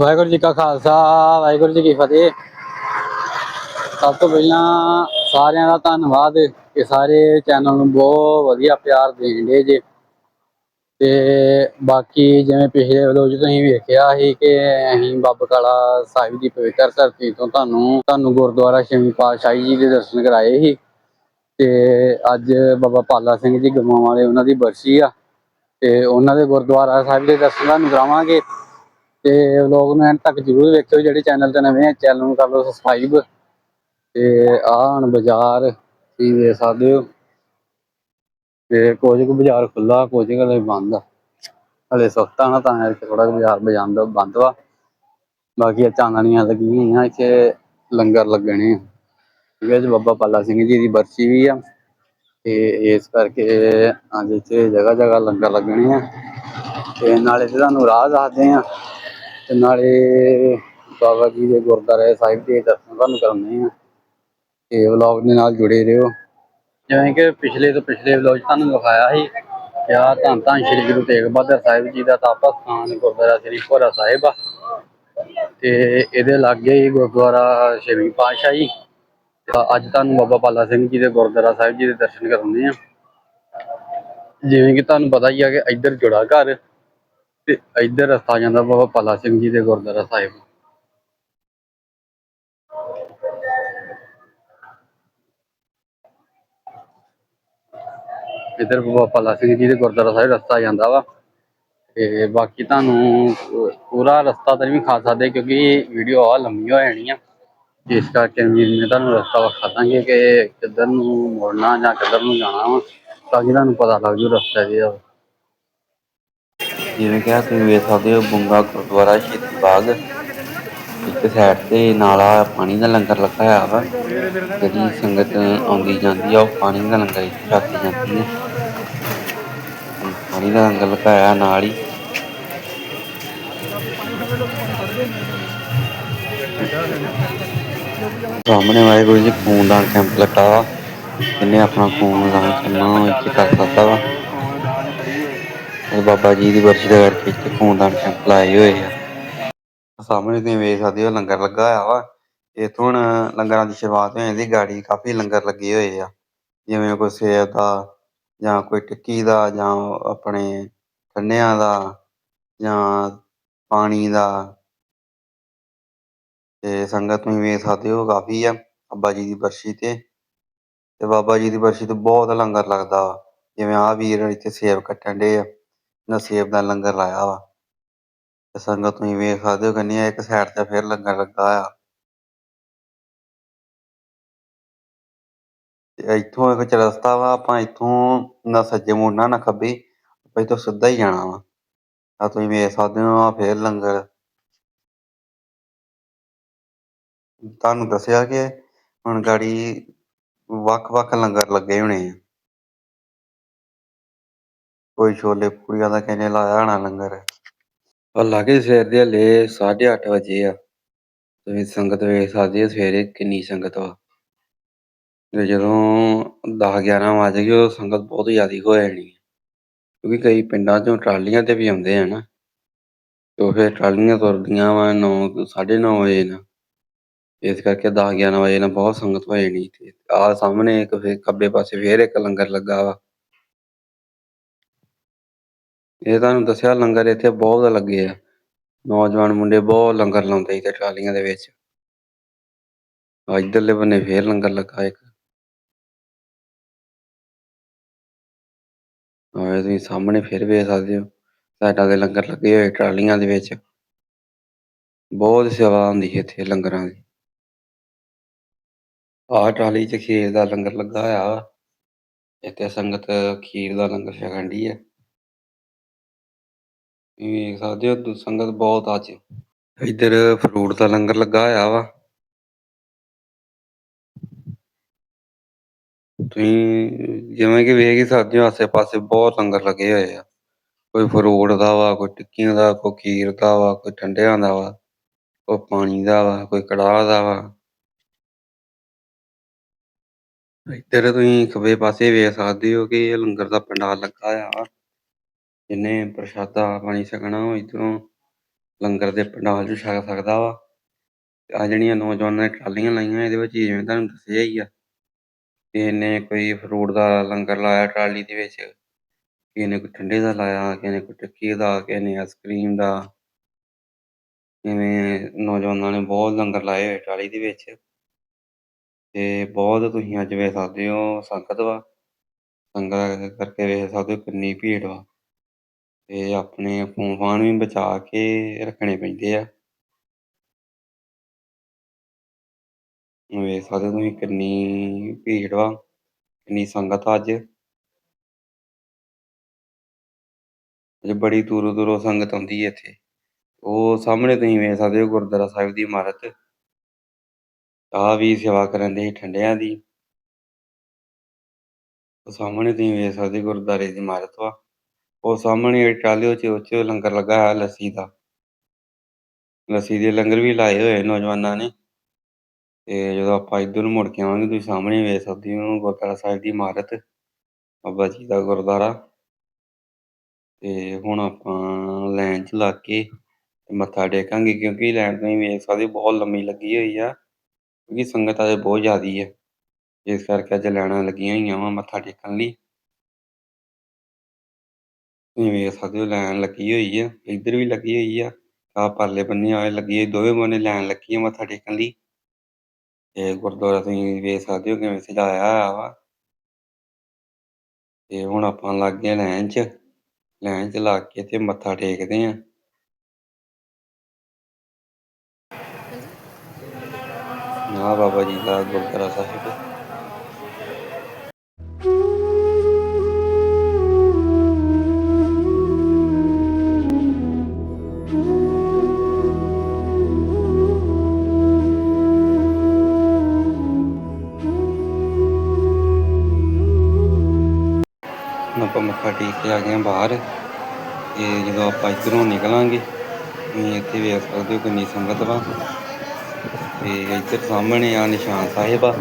ਵਾਹਿਗੁਰੂ ਜੀ ਕਾ ਖਾਲਸਾ, ਵਾਹਿਗੁਰੂ ਜੀ ਕੀ ਫਤਿਹ। ਸਭ ਤੋਂ ਪਹਿਲਾਂ ਸਾਰਿਆਂ ਦਾ ਧੰਨਵਾਦ ਕਿ ਸਾਰੇ ਚੈਨਲ ਨੂੰ ਬਹੁਤ ਵਧੀਆ ਪਿਆਰ ਦੇਣਦੇ ਜੇ। ਤੇ ਬਾਕੀ ਜਿਵੇਂ ਪਿਛਲੇ ਵਲੋਗ ਤੁਸੀਂ ਵੇਖਿਆ ਸੀ ਕਿ ਅਸੀਂ ਬਾਬਾ ਕਾਲਾ ਸਾਹਿਬ ਦੀ ਪਵਿੱਤਰ ਧਰਤੀ ਤੋਂ ਤੁਹਾਨੂੰ ਤੁਹਾਨੂੰ ਗੁਰਦੁਆਰਾ ਛੇਵੀਂ ਪਾਤਸ਼ਾਹੀ ਜੀ ਦੇ ਦਰਸ਼ਨ ਕਰਾਏ ਸੀ। ਤੇ ਅੱਜ ਬਾਬਾ ਪਾਲਾ ਸਿੰਘ ਜੀ ਗਮਾਂ ਵਾਲੇ ਉਹਨਾਂ ਦੀ ਬਰਸੀ ਆ। ਤੇ ਉਹਨਾਂ ਦੇ ਗੁਰਦੁਆਰਾ ਸਾਹਿਬ ਦੇ ਦਰਸ਼ਨ ਤੁਹਾਨੂੰ ਕਰਾਵਾਂਗੇ। ਤੇ ਵਲੋਗ ਨੂੰ ਐਂਡ ਤੱਕ ਜਰੂਰ ਵੇਖਿਓ, ਜਿਹੜੇ ਚੈਨਲ ਤੇ ਨਵੇਂ ਆ ਚੈਨਲ ਨੂੰ ਕਰ ਲਓ ਸਬਸਕ੍ਰਾਈਬ ਤੇ ਆਹ ਹੁਣ ਬਾਜ਼ਾਰ, ਤੁਸੀਂ ਵੇਖ ਸਕਦੇ ਹੋ। ਤੇ ਕੁਝ ਕੁ ਬਾਜ਼ਾਰ ਖੁੱਲਾ ਕੁਝ ਕੁ ਹਲੇ ਬੰਦ ਆ। ਹਲੇ ਸਸਤਾ ਨਾ, ਤਾਂ ਇੱਥੇ ਥੋੜਾ ਬਾਜ਼ਾਰ ਬਜਾਂਦਾ ਬੰਦ ਵਾ। ਬਾਕੀ ਇਹ ਲੱਗੀਆਂ ਹੋਈਆਂ, ਇੱਥੇ ਲੰਗਰ ਲੱਗਣੇ ਆ। ਠੀਕ ਹੈ ਜੀ, ਬਾਬਾ ਪਾਲਾ ਸਿੰਘ ਜੀ ਦੀ ਬਰਸੀ ਵੀ ਆ। ਤੇ ਇਸ ਕਰਕੇ ਅੱਜ ਇੱਥੇ ਜਗ੍ਹਾ ਜਗ੍ਹਾ ਲੰਗਰ ਲੱਗਣੇ ਆ। ਤੇ ਨਾਲੇ ਤੇ ਤੁਹਾਨੂੰ ਰਾਹ ਦੱਸਦੇ ਆ ਤੇ ਨਾਲੇ ਬਾਬਾ ਜੀ ਦੇ ਗੁਰਦੁਆਰੇ ਸਾਹਿਬ ਦੇ ਦਰਸ਼ਨ ਤੁਹਾਨੂੰ ਕਰਾਉਂਦੇ ਆ ਤੇ ਵਲੌਗ ਦੇ ਨਾਲ ਜੁੜੇ ਰਹੋ। ਜਿਵੇਂ ਕਿ ਪਿਛਲੇ ਤੋਂ ਪਿਛਲੇ ਵਲੌਗ ਤੁਹਾਨੂੰ ਦਿਖਾਇਆ ਸੀ ਕਿ ਆਹ ਧੰਨ ਧੰਨ ਸ਼੍ਰੀ ਗੁਰੂ ਤੇਗ ਬਹਾਦਰ ਸਾਹਿਬ ਜੀ ਦਾ ਤਾਪਾ ਸਥਾਨ ਗੁਰਦੁਆਰਾ ਸ੍ਰੀ ਭੋਰਾ ਸਾਹਿਬ ਆ। ਤੇ ਇਹਦੇ ਲਾਗੇ ਹੀ ਗੁਰਦੁਆਰਾ ਛੇਵੀਂ ਪਾਤਸ਼ਾਹੀ ਤਾਂ ਅੱਜ ਤੁਹਾਨੂੰ ਬਾਬਾ ਪਾਲਾ ਸਿੰਘ ਜੀ ਦੇ ਗੁਰਦੁਆਰਾ ਸਾਹਿਬ ਜੀ ਦੇ ਦਰਸ਼ਨ ਕਰਾਉਂਦੇ ਆ ਜਿਵੇਂ ਕਿ ਤੁਹਾਨੂੰ ਪਤਾ ਹੀ ਆ ਕਿ ਇੱਧਰ ਜੁੜਾ ਘਰ ਤੇ ਇੱਧਰ ਰਸਤਾ ਜਾਂਦਾ ਬਾਬਾ ਪਾਲਾ ਸਿੰਘ ਜੀ ਦੇ ਗੁਰਦੁਆਰਾ ਸਾਹਿਬ। ਇੱਧਰ ਬਾਬਾ ਪਾਲਾ ਸਿੰਘ ਜੀ ਦੇ ਗੁਰਦੁਆਰਾ ਸਾਹਿਬ ਰਸਤਾ ਜਾਂਦਾ ਵਾ ਤੇ ਬਾਕੀ ਤੁਹਾਨੂੰ ਪੂਰਾ ਰਸਤਾ ਤਾਂ ਨਹੀਂ ਖਾ ਸਕਦੇ ਕਿਉਂਕਿ ਵੀਡੀਓ ਆ ਲੰਮੀ ਹੋ ਜਾਣੀ ਆ। ਇਸ ਕਰਕੇ ਮੈਂ ਤੁਹਾਨੂੰ ਰਸਤਾ ਵਿਖਾ ਦਾਂਗੇ ਕਿ ਕਿੱਧਰ ਨੂੰ ਮੁੜਨਾ ਜਾਂ ਕਿੱਧਰ ਨੂੰ ਜਾਣਾ ਵਾ ਤਾਂ ਕਿ ਤੁਹਾਨੂੰ ਪਤਾ ਲੱਗ ਜੂ ਰਸਤਾ ਜੀ ਦਾ ਜਿਵੇਂ ਕਿ ਤੁਸੀਂ ਵੇਖ ਸਕਦੇ ਹੋ ਬੁੰਗਾ ਗੁਰਦੁਆਰਾ ਸ਼ਹੀਦੀ ਬਾਗ। ਇੱਕ ਸਾਈਡ ਤੇ ਨਾਲਾ ਪਾਣੀ ਦਾ ਲੰਗਰ ਲੱਗਾ ਹੋਇਆ ਵਾ। ਜਿਹੜੀ ਸੰਗਤ ਆਉਂਦੀ ਜਾਂਦੀ ਆ, ਉਹ ਪਾਣੀ ਦਾ ਲੰਗਰ ਇੱਥੇ ਛਕ ਕੇ ਜਾਂਦੀ ਹੈ ਪਾਣੀ ਦਾ ਲੰਗਰ ਲੱਗਾ ਨਾਲ ਹੀ। ਸਾਹਮਣੇ ਵਾਹਿਗੁਰੂ ਜੀ ਖੂਨਦਾਨ ਕੈਂਪ ਲੱਗਾ ਵਾ। ਇਹਨੇ ਆਪਣਾ ਖੂਨ ਕਰਨਾ ਇੱਥੇ ਕਰ ਸਕਦਾ ਵਾ। ਇਹ ਬਾਬਾ ਜੀ ਦੀ ਬਰਸੀ ਦਾ ਕਰਕੇ ਇੱਥੇ ਖੂਨਦਾਨ ਕੈਂਪ ਲਾਏ ਹੋਏ ਆ। ਸਾਹਮਣੇ ਤੁਸੀਂ ਵੇਖ ਸਕਦੇ ਹੋ ਲੰਗਰ ਲੱਗਾ ਹੋਇਆ ਵਾ। ਇੱਥੋਂ ਹੁਣ ਲੰਗਰਾਂ ਦੀ ਸ਼ੁਰੂਆਤ ਹੋ ਜਾਂਦੀ ਗਾੜੀ ਕਾਫੀ ਲੰਗਰ ਲੱਗੇ ਹੋਏ ਆ। ਜਿਵੇਂ ਕੋਈ ਸੇਬ ਦਾ ਜਾਂ ਕੋਈ ਟਿੱਕੀ ਦਾ ਜਾਂ ਆਪਣੇ ਠੰਡਿਆਂ ਦਾ ਜਾਂ ਪਾਣੀ ਦਾ। ਤੇ ਸੰਗਤ ਤੁਸੀਂ ਵੇਖ ਸਕਦੇ ਹੋ ਕਾਫੀ ਆ ਬਾਬਾ ਜੀ ਦੀ ਬਰਸੀ ਤੇ। ਤੇ ਬਾਬਾ ਜੀ ਦੀ ਬਰਸੀ ਤੇ ਬਹੁਤ ਲੰਗਰ ਲੱਗਦਾ ਵਾ। ਜਿਵੇਂ ਆ ਵੀਰ ਇੱਥੇ ਸੇਬ ਕੱਟਣ ਦੇ ਆ। ਇਹਨਾਂ ਸੇਬ ਦਾ ਲੰਗਰ ਲਾਇਆ ਵਾ। ਤੇ ਸੰਗਤ ਤੁਸੀਂ ਵੇਖ ਸਕਦੇ ਹੋ ਕੰਨੀ ਇੱਕ ਸਾਈਡ ਤੇ ਫਿਰ ਲੰਗਰ ਲੱਗਾ ਆ। ਤੇ ਇੱਥੋਂ ਇੱਕ ਰਸਤਾ ਵਾ, ਆਪਾਂ ਇੱਥੋਂ ਨਾ ਸੱਜੇ ਮੁੜਨਾ ਨਾ ਖੱਬੇ, ਆਪਾਂ ਇੱਥੋਂ ਸਿੱਧਾ ਹੀ ਜਾਣਾ ਵਾ। ਆ ਤੁਸੀਂ ਵੇਖ ਸਕਦੇ ਹੋ, ਆ ਫਿਰ ਲੰਗਰ। ਤੁਹਾਨੂੰ ਦੱਸਿਆ ਕਿ ਹੁਣ ਗਾੜੀ ਵੱਖ-ਵੱਖ ਲੰਗਰ ਲੱਗੇ ਹੋਣੇ ਆ। ਕੋਈ ਛੋਲੇ ਪੂਰੀਆਂ ਦਾ ਕਹਿੰਦੇ ਲਾਇਆ ਹੋਣਾ ਲੰਗਰ? ਆ ਲਾਗੇ ਸਵੇਰ ਦੇ ਹਲੇ 8:30 ਵਜੇ ਆ। ਤੁਸੀਂ ਸੰਗਤ ਵੇਖ ਸਕਦੇ ਹੋ ਸਵੇਰੇ ਕਿੰਨੀ ਸੰਗਤ ਵਾ। ਤੇ ਜਦੋਂ 10-11 ਵਜ ਗਏ ਉਹ ਸੰਗਤ ਬਹੁਤ ਜ਼ਿਆਦਾ ਹੋ ਜਾਣੀ ਹੈ ਕਿਉਂਕਿ ਕਈ ਪਿੰਡਾਂ ਚੋਂ ਟਰਾਲੀਆਂ ਤੇ ਵੀ ਆਉਂਦੇ ਆ ਨਾ। ਤੇ ਉਹ ਫਿਰ ਟਰਾਲੀਆਂ ਤੁਰਦੀਆਂ ਵਾ 9 9:30 ਵਜੇ ਨਾਲ ਇਸ ਕਰਕੇ 10-11 ਵਜੇ ਨਾਲ ਬਹੁਤ ਸੰਗਤ ਹੋ ਜਾਣੀ ਤੇ ਆ ਸਾਹਮਣੇ ਇੱਕ ਫਿਰ ਖੱਬੇ ਪਾਸੇ ਫੇਰ ਇੱਕ ਲੰਗਰ ਲੱਗਾ ਵਾ। ਇਹ ਤੁਹਾਨੂੰ ਦੱਸਿਆ ਲੰਗਰ ਇੱਥੇ ਬਹੁਤ ਲੱਗੇ ਆ। ਨੌਜਵਾਨ ਮੁੰਡੇ ਬਹੁਤ ਲੰਗਰ ਲਾਉਂਦੇ ਇੱਥੇ ਟਰਾਲੀਆਂ ਦੇ ਵਿੱਚ। ਆ ਇੱਧਰਲੇ ਬੰਨੇ ਫੇਰ ਲੰਗਰ ਲੱਗਾ ਇੱਕ। ਆਹ ਤੁਸੀਂ ਸਾਹਮਣੇ ਫਿਰ ਵੇਖ ਸਕਦੇ ਹੋ ਸਾਈਡਾਂ ਦੇ ਲੰਗਰ ਲੱਗੇ ਹੋਏ ਟਰਾਲੀਆਂ ਦੇ ਵਿੱਚ। ਬਹੁਤ ਸੇਵਾ ਹੁੰਦੀ ਹੈ ਇੱਥੇ ਲੰਗਰਾਂ ਦੀ। ਆਹ ਟਰਾਲੀ 'ਚ ਖੀਰ ਦਾ ਲੰਗਰ ਲੱਗਾ ਹੋਇਆ। ਵਾ ਇੱਥੇ ਸੰਗਤ ਖੀਰ ਦਾ ਲੰਗਰ ਛਕਣ ਡਈ ਹੈ ਤੁਸੀਂ ਵੇਖ ਸਕਦੇ ਹੋ ਸੰਗਤ ਬਹੁਤ ਅੱਜ। ਇੱਧਰ ਫਰੂਟ ਦਾ ਲੰਗਰ ਲੱਗਾ ਹੋਇਆ ਵਾ। ਤੁਸੀਂ ਜਿਵੇਂ ਕਿ ਵੇਖ ਹੀ ਸਕਦੇ ਹੋ, ਆਸੇ-ਪਾਸੇ ਬਹੁਤ ਲੰਗਰ ਲੱਗੇ ਹੋਏ ਆ। ਕੋਈ ਫਰੂਟ ਦਾ ਵਾ, ਕੋਈ ਟਿੱਕੀਆਂ ਦਾ, ਕੋਈ ਖੀਰ ਦਾ ਵਾ, ਕੋਈ ਠੰਡਿਆਂ ਦਾ ਵਾ, ਕੋਈ ਪਾਣੀ ਦਾ ਵਾ, ਕੋਈ ਕੜਾਹ ਦਾ ਵਾ। ਇੱਧਰ ਤੁਸੀਂ ਖੱਬੇ ਪਾਸੇ ਵੇਖ ਸਕਦੇ ਹੋ ਕਿ ਇਹ ਲੰਗਰ ਦਾ ਪੰਡਾਲ ਲੱਗਾ ਹੋਇਆ ਵਾ। ਜਿਹਨੇ ਪ੍ਰਸ਼ਾਦਾ ਪਾਣੀ ਛਕਣਾ, ਉਹ ਇੱਧਰੋਂ ਲੰਗਰ ਦੇ ਪੰਡਾਲ 'ਚ ਛਕ ਸਕਦਾ ਵਾ। ਤੇ ਆ ਜਿਹੜੀਆਂ ਨੌਜਵਾਨਾਂ ਨੇ ਟਰਾਲੀਆਂ ਲਾਈਆਂ, ਇਹਦੇ ਵਿੱਚ ਜਿਵੇਂ ਤੁਹਾਨੂੰ ਦੱਸਿਆ ਹੀ ਆ ਕਿਸੇ ਨੇ ਕੋਈ ਫਰੂਟ ਦਾ ਲੰਗਰ ਲਾਇਆ ਟਰਾਲੀ ਦੇ ਵਿੱਚ ਕਿਸੇ ਕੋਈ ਠੰਡੇ ਦਾ ਲਾਇਆ ਕਿਸੇ ਨੇ ਕੋਈ ਟਿੱਕੀ ਦਾ ਕਿਸੇ ਨੇ ਆਈਸਕ੍ਰੀਮ ਦਾ। ਜਿਵੇਂ ਨੌਜਵਾਨਾਂ ਨੇ ਬਹੁਤ ਲੰਗਰ ਲਾਏ ਹੋਏ ਟਰਾਲੀ ਦੇ ਵਿੱਚ। ਤੇ ਬਹੁਤ ਤੁਸੀਂ ਅੱਜ ਵੇਖ ਸਕਦੇ ਹੋ, ਸੰਗਤ ਵਾ। ਸੰਗਤ ਕਰਕੇ ਵੇਖ ਸਕਦੇ ਹੋ ਕਿੰਨੀ ਭੀੜ ਵਾ। ਤੇ ਆਪਣੇ ਫੋਨ ਫਾਨ ਵੀ ਬਚਾ ਕੇ ਰੱਖਣੇ ਪੈਂਦੇ ਆ। ਵੇਖ ਸਕਦੇ ਹੋ ਤੁਸੀਂ ਕਿੰਨੀ ਭੀੜ ਵਾ, ਕਿੰਨੀ ਸੰਗਤ ਆ ਅੱਜ। ਅੱਜ ਬੜੀ ਦੂਰੋਂ ਦੂਰੋਂ ਸੰਗਤ ਆਉਂਦੀ ਹੈ ਇੱਥੇ। ਉਹ ਸਾਹਮਣੇ ਤੁਸੀਂ ਵੇਖ ਸਕਦੇ ਹੋ ਗੁਰਦੁਆਰਾ ਸਾਹਿਬ ਦੀ ਇਮਾਰਤ। ਆਹ ਵੀ ਸੇਵਾ ਕਰਨ ਦੇ ਠੰਡਿਆਂ ਦੀ। ਉਹ ਸਾਹਮਣੇ ਤੁਸੀਂ ਵੇਖ ਸਕਦੇ ਗੁਰਦੁਆਰੇ ਦੀ ਇਮਾਰਤ ਵਾ। ਉਹ ਸਾਹਮਣੇ ਟਰਾਲੇ ਚ ਉੱਚ ਲੰਗਰ ਲੱਗਾ ਹੈ ਲੱਸੀ ਦਾ। ਲੱਸੀ ਦੇ ਲੰਗਰ ਵੀ ਲਾਏ ਹੋਏ ਨੌਜਵਾਨਾਂ ਨੇ। ਤੇ ਜਦੋਂ ਆਪਾਂ ਇੱਧਰ ਨੂੰ ਮੁੜ ਕੇ ਆਵਾਂਗੇ, ਤੁਸੀਂ ਸਾਹਮਣੇ ਵੇਖ ਸਕਦੇ ਹੋ ਗੁਰਦੁਆਰਾ ਸਾਹਿਬ ਦੀ ਇਮਾਰਤ, ਬਾਬਾ ਜੀ ਦਾ ਗੁਰਦੁਆਰਾ। ਤੇ ਹੁਣ ਆਪਾਂ ਲਾਈਨ 'ਚ ਲੱਗ ਕੇ ਮੱਥਾ ਟੇਕਾਂਗੇ, ਕਿਉਂਕਿ ਲਾਈਨ ਤੁਸੀਂ ਵੇਖ ਸਕਦੇ ਬਹੁਤ ਲੰਮੀ ਲੱਗੀ ਹੋਈ ਆ, ਕਿਉਂਕਿ ਸੰਗਤ ਅੱਜ ਬਹੁਤ ਜ਼ਿਆਦੀ ਹੈ ਇਸ ਕਰਕੇ ਅੱਜ ਲਾਈਨਾਂ ਲੱਗੀਆਂ ਹੋਈਆਂ ਵਾ ਮੱਥਾ ਟੇਕਣ ਲਈ। ਤੁਸੀਂ ਵੇਖ ਸਕਦੇ ਹੋ ਲਾਈਨ ਲੱਗੀ ਹੋਈ ਆ, ਇੱਧਰ ਵੀ ਲੱਗੀ ਹੋਈ ਆ, ਆਹ ਪਰਲੇ ਬੰਨੇ ਆਏ ਲੱਗੀ ਹੋਈ, ਦੋਵੇਂ ਬੰਨੇ ਲਾਈਨ ਲੱਗੀ ਆ ਮੱਥਾ ਟੇਕਣ ਲਈ। ਤੇ ਗੁਰਦੁਆਰਾ ਤੁਸੀਂ ਵੇਖ ਸਕਦੇ ਹੋ ਕਿਵੇਂ ਸਜਾਇਆ ਹੋਇਆ ਵਾ। ਤੇ ਹੁਣ ਆਪਾਂ ਲੱਗ ਗਏ ਲਾਈਨ 'ਚ ਲਾਈਨ 'ਚ ਲੱਗ ਕੇ ਤੇ ਮੱਥਾ ਟੇਕਦੇ ਆਂ। ਨਾ ਬਾਬਾ ਜੀ ਦਾ ਗੁਰਦੁਆਰਾ ਸਾਹਿਬ। ਆਪਾਂ ਮੱਥਾ ਟੇਕ ਕੇ ਆ ਗਏ ਹਾਂ ਬਾਹਰ। ਤੇ ਜਦੋਂ ਆਪਾਂ ਇੱਧਰੋਂ ਨਿਕਲਾਂਗੇ, ਤੁਸੀਂ ਇੱਥੇ ਵੇਖ ਸਕਦੇ ਹੋ ਕਿੰਨੀ ਸੰਗਤ ਵਾ। ਤੇ ਇੱਧਰ ਸਾਹਮਣੇ ਆ ਨਿਸ਼ਾਨ ਸਾਹਿਬ ਆ।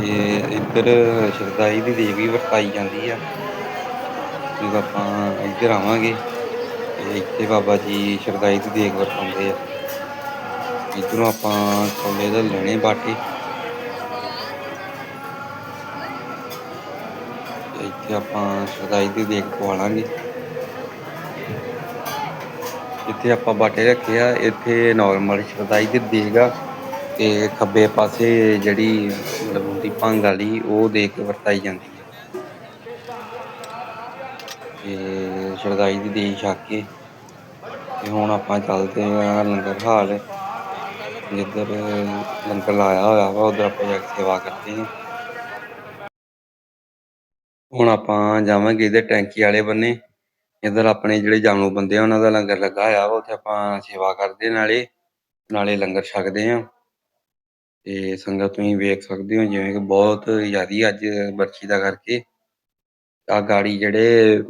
ਤੇ ਇੱਧਰ ਸ਼ਰਦਾਈ ਦੀ ਦੇਗ ਵੀ ਵਰਤਾਈ ਜਾਂਦੀ ਆ। ਜਦੋਂ ਆਪਾਂ ਇੱਧਰ ਆਵਾਂਗੇ, ਤੇ ਇੱਥੇ ਬਾਬਾ ਜੀ ਸ਼ਰਦਾਈ ਦੀ ਦੇਗ ਵਰਤਾਉਂਦੇ ਆ। ਇੱਧਰੋਂ ਆਪਾਂ ਛੋਲੇ ਦੇ ਲੈਣੇ ਬਾਟੇ। ਇੱਥੇ ਆਪਾਂ ਸ਼ਰਦਾਈ ਦੀ ਦੇਖ ਪਵਾ ਲਾਂਗੇ। ਇੱਥੇ ਆਪਾਂ ਬਾਟੇ ਰੱਖੇ ਆ, ਇੱਥੇ ਨਾਰਮਲ ਸ਼ਰਦਾਈ ਦੀ ਦੇਗ ਤੇ ਖੱਬੇ ਪਾਸੇ ਜਿਹੜੀ ਮਤਲਬ ਹੁੰਦੀ ਭੰਗ ਵਾਲੀ, ਉਹ ਦੇਗ ਵਰਤਾਈ ਜਾਂਦੀ ਹੈ ਤੇ ਸ਼ਰਦਾਈ ਦੀ ਦੇਗ ਛਕ ਕੇ, ਤੇ ਹੁਣ ਆਪਾਂ ਚੱਲਦੇ ਆ ਲੰਗਰ ਹਾਲ। ਜਿੱਧਰ ਲੰਗਰ ਲਾਇਆ ਹੋਇਆ ਵਾ, ਉਧਰ ਆਪਾਂ ਜਾ ਕੇ ਸੇਵਾ ਕਰਦੇ ਹਾਂ ਹੁਣ ਆਪਾਂ ਜਾਵਾਂਗੇ ਇਹਦੇ ਟੈਂਕੀ ਵਾਲੇ ਬੰਨੇ। ਇੱਧਰ ਆਪਣੇ ਜਿਹੜੇ ਜਾਣੂ ਬੰਦੇ ਆ, ਉਹਨਾਂ ਦਾ ਲੰਗਰ ਲੱਗਾ ਹੋਇਆ ਵਾ, ਉੱਥੇ ਆਪਾਂ ਸੇਵਾ ਕਰਦੇ ਨਾਲੇ ਨਾਲੇ ਲੰਗਰ ਛਕਦੇ ਆ ਤੇ ਸੰਗਤ ਤੁਸੀਂ ਵੇਖ ਸਕਦੇ ਹੋ, ਜਿਵੇਂ ਕਿ ਬਹੁਤ ਜ਼ਿਆਦੀ ਅੱਜ ਬਰਸ਼ੀ ਦਾ ਕਰਕੇ। ਆ ਗਾੜੀ ਜਿਹੜੇ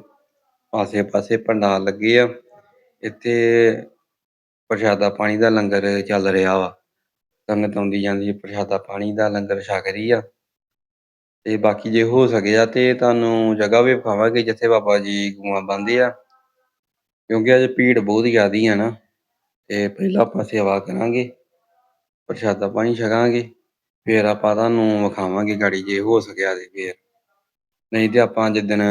ਆਸੇ-ਪਾਸੇ ਪੰਡਾਲ ਲੱਗੇ ਆ, ਇੱਥੇ ਪ੍ਰਸ਼ਾਦਾ ਪਾਣੀ ਦਾ ਲੰਗਰ ਚੱਲ ਰਿਹਾ ਵਾ। ਸੰਗਤ ਆਉਂਦੀ ਜਾਂਦੀ, ਪ੍ਰਸ਼ਾਦਾ ਪਾਣੀ ਦਾ ਲੰਗਰ ਛਕ ਰਹੀ ਆ। ਤੇ ਬਾਕੀ ਜੇ ਹੋ ਸਕਿਆ ਤੇ ਤੁਹਾਨੂੰ ਜਗ੍ਹਾ ਵੀ ਵਿਖਾਵਾਂਗੇ ਜਿੱਥੇ ਬਾਬਾ ਜੀ ਗਊਆਂ ਬੰਨ੍ਹਦੇ ਆ। ਕਿਉਂਕਿ ਅੱਜ ਭੀੜ ਬਹੁਤ ਜ਼ਿਆਦੀ ਆ ਨਾ, ਤੇ ਪਹਿਲਾਂ ਆਪਾਂ ਸੇਵਾ ਕਰਾਂਗੇ, ਪ੍ਰਸ਼ਾਦਾ ਪਾਣੀ ਛਕਾਂਗੇ, ਫਿਰ ਆਪਾਂ ਤੁਹਾਨੂੰ ਵਿਖਾਵਾਂਗੇ ਗਾੜੀ ਜੇ ਹੋ ਸਕਿਆ ਤੇ ਫਿਰ। ਨਹੀਂ ਤੇ ਆਪਾਂ ਜਿੱਦਣ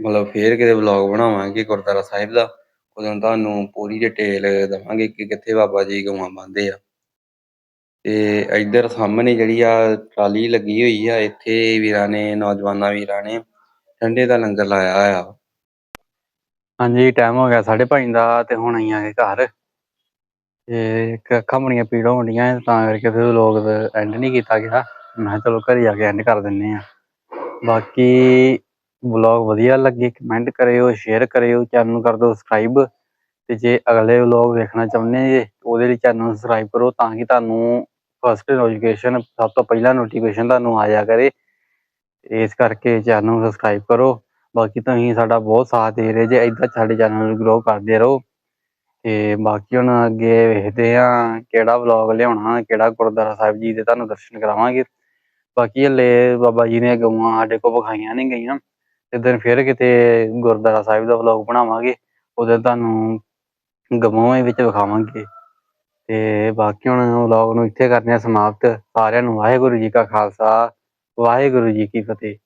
ਮਤਲਬ ਫੇਰ ਕਿਤੇ ਵਲੌਗ ਬਣਾਵਾਂਗੇ ਗੁਰਦੁਆਰਾ ਸਾਹਿਬ ਦਾ, ਉਦੋਂ ਤੁਹਾਨੂੰ ਪੂਰੀ ਡਿਟੇਲ ਦੇਵਾਂਗੇ ਕਿ ਕਿੱਥੇ ਬਾਬਾ ਜੀ ਗਊਆਂ ਬੰਨ੍ਹਦੇ ਆ। ਤੇ ਇੱਧਰ ਸਾਹਮਣੇ ਜਿਹੜੀ ਆ ਟਰਾਲੀ ਲੱਗੀ ਹੋਈ ਆ, ਇੱਥੇ ਵੀਰਾਂ ਨੇ, ਨੌਜਵਾਨਾਂ ਵੀਰਾਂ ਨੇ ਠੰਡੇ ਦਾ ਲੰਗਰ ਲਾਇਆ ਹੋਇਆ ਹਾਂਜੀ ਟਾਈਮ ਹੋ ਗਿਆ 5:30 ਦਾ ਤੇ ਹੁਣ ਅਸੀਂ ਆ ਘਰ। ਤੇ ਇੱਕ ਅੱਖਾਂ ਬੜੀਆਂ ਪੀੜ ਹੋਣ ਡੀਆਂ ਤਾਂ ਕਰਕੇ ਫਿਰ ਲੋਕ ਐਂਡ ਨਹੀਂ ਕੀਤਾ ਗਿਆ। ਮੈਂ ਕਿਹਾ ਚਲੋ ਘਰੇ ਜਾ ਕੇ ਐਂਡ ਕਰ ਦਿੰਨੇ ਆ। ਬਾਕੀ ਵਲੌਗ ਵਧੀਆ ਲੱਗੇ ਕਮੈਂਟ ਕਰਿਓ ਸ਼ੇਅਰ ਕਰਿਓ ਚੈਨਲ ਨੂੰ ਕਰ ਦਿਓ ਸਬਸਕ੍ਰਾਈਬ ਤੇ ਜੇ ਅਗਲੇ ਵਲੌਗ ਵੇਖਣਾ ਚਾਹੁੰਦੇ ਜੇ, ਉਹਦੇ ਲਈ ਚੈਨਲ ਨੂੰ ਸਬਸਕ੍ਰਾਈਬ ਕਰੋ ਤਾਂ ਕਿ ਤੁਹਾਨੂੰ ਫਸਟ ਨੋਟੀਫਿਕੇਸ਼ਨ ਸਭ ਤੋਂ ਪਹਿਲਾਂ ਨੋਟੀਫਿਕੇਸ਼ਨ ਤੁਹਾਨੂੰ ਆ ਜਾਇਆ ਕਰੇ। ਇਸ ਕਰਕੇ ਚੈਨਲ ਨੂੰ ਸਬਸਕ੍ਰਾਈਬ ਕਰੋ। ਬਾਕੀ ਤੁਸੀਂ ਸਾਡਾ ਬਹੁਤ ਸਾਥ ਦੇ ਰਹੇ ਜੇ ਇਦਾਂ ਸਾਡੇ ਚੈਨਲ ਨੂੰ ਗਰੋ ਕਰਦੇ ਰਹੋ। ਤੇ ਬਾਕੀ ਹੁਣ ਅੱਗੇ ਵੇਖਦੇ ਆ ਕਿਹੜਾ ਵਲੌਗ ਲਿਆਉਣਾ, ਕਿਹੜਾ ਗੁਰਦੁਆਰਾ ਸਾਹਿਬ ਜੀ ਦੇ ਤੁਹਾਨੂੰ ਦਰਸ਼ਨ ਕਰਾਵਾਂਗੇ। ਬਾਕੀ ਹਲੇ ਬਾਬਾ ਜੀ ਨੇ ਗਊਆਂ ਸਾਡੇ ਕੋਲ ਵਿਖਾਈਆਂ ਨਹੀਂ ਗਈਆਂ। ਤੇ ਦਿਨ ਫਿਰ ਕਿਤੇ ਗੁਰਦੁਆਰਾ ਸਾਹਿਬ ਦਾ ਵਲੌਗ ਬਣਾਵਾਂਗੇ, ਉਹਦੇ ਤੁਹਾਨੂੰ ਗਮੋਵੇਂ ਵਿੱਚ ਵਿਖਾਵਾਂਗੇ। ਤੇ ਬਾਕੀ ਹੁਣ ਵਲੌਗ ਨੂੰ ਇੱਥੇ ਕਰਦੇ ਹਾਂ ਸਮਾਪਤ। ਸਾਰਿਆਂ ਨੂੰ ਵਾਹਿਗੁਰੂ ਜੀ ਕਾ ਖਾਲਸਾ, ਵਾਹਿਗੁਰੂ ਜੀ ਕੀ ਫਤਿਹ।